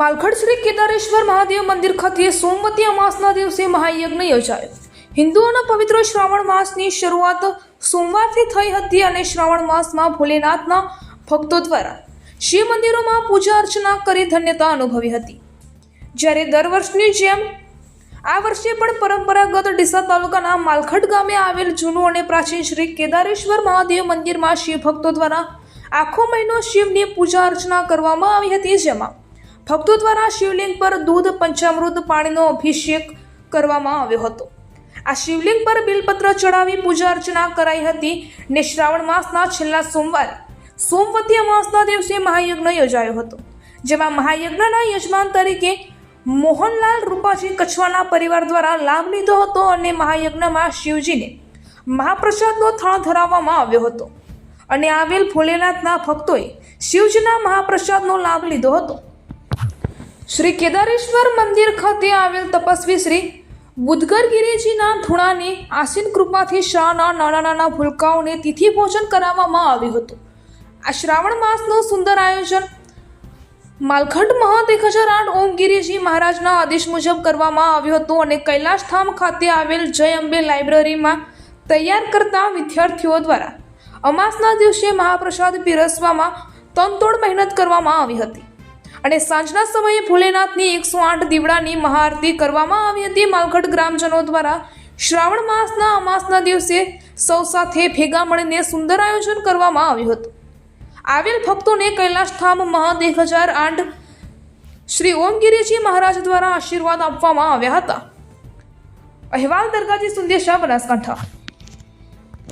માલખડ શ્રી કેદારેશ્વર મહાદેવ મંદિર ખાતે સોમવતી અમાસના દિવસે મહાયજ્ઞ યોજાયો. હિન્દુઓના પવિત્ર શ્રાવણ માસની શરૂઆત સોમવારથી થઈ હતી અને શ્રાવણ માસમાં ભોલેનાથના ભક્તો દ્વારા શિવ મંદિરોમાં પૂજા અર્ચના કરી ધન્યતા અનુભવી હતી. જ્યારે દર વર્ષની જેમ આ વર્ષે પણ પરંપરાગત ડીસા તાલુકાના માલખડ ગામે આવેલ જૂનું અને પ્રાચીન શ્રી કેદારેશ્વર મહાદેવ મંદિરમાં શિવ ભક્તો દ્વારા આખો મહિનો શિવની પૂજા અર્ચના કરવામાં આવી હતી, જેમાં ભક્તો દ્વારા શિવલિંગ પર દૂધ, પંચામૃત પાણીનો અભિષેક કરવામાં આવ્યો હતો. આ શિવલિંગ પર બિલપત્ર ચડાવી પૂજા અર્ચના કરાઈ હતી. ને શ્રાવણ માસના છેલ્લા સોમવારે, સોમવતી અમાસના દિવસે મહાયજ્ઞ યોજાયો હતો, જેમાં મહાયજ્ઞના યજમાન તરીકે મોહનલાલ રૂપાજી કચ્છવાના પરિવાર દ્વારા લાભ લીધો હતો અને મહાયજ્ઞમાં શિવજીને મહાપ્રસાદનો થાળ ધરાવવામાં આવ્યો હતો. અને આવેલ ભોલેનાથના ભક્તોએ શિવજીના મહાપ્રસાદનો લાભ લીધો હતો. શ્રી કેદારેશ્વર મંદિર ખાતે આવેલ તપસ્વી શ્રી બુદ્ધગરગીરીજીના ધૂણાની આસીન કૃપાથી શ્રાના નાના નાના ભૂલકાઓને તિથિ ભોજન કરાવવામાં આવ્યું હતું. આ શ્રાવણ માસનું સુંદર આયોજન માલખંડ મહંત એક હજાર આઠ ઓમગીરીજી મહારાજના આદેશ મુજબ કરવામાં આવ્યું હતું અને કૈલાશધામ ખાતે આવેલ જય અંબે લાઇબ્રેરીમાં તૈયાર કરતા વિદ્યાર્થીઓ દ્વારા. અમાસના દિવસે મહાપ્રસાદ પીરસવામાં તનતોડ મહેનત કરવામાં આવી હતી. અને સાંજના સમયે ભોલેનાથની એકસો આઠ દીવડાની મહાઆરતી કરવામાં આવી હતી. માલગઢ ગ્રામજનો દ્વારા શ્રાવણ માસના અમાસના દિવસે સૌ સાથે ભેગા મળીને સુંદર આયોજન કરવામાં આવ્યું હતું. આવેલ ભક્તોને કૈલાશધામ મહંત એક હજાર આઠ શ્રી ઓમગીરીજી મહારાજ દ્વારા આશીર્વાદ આપવામાં આવ્યા હતા. અહેવાલ દરગાજી સુંદેશા બનાસકાંઠા.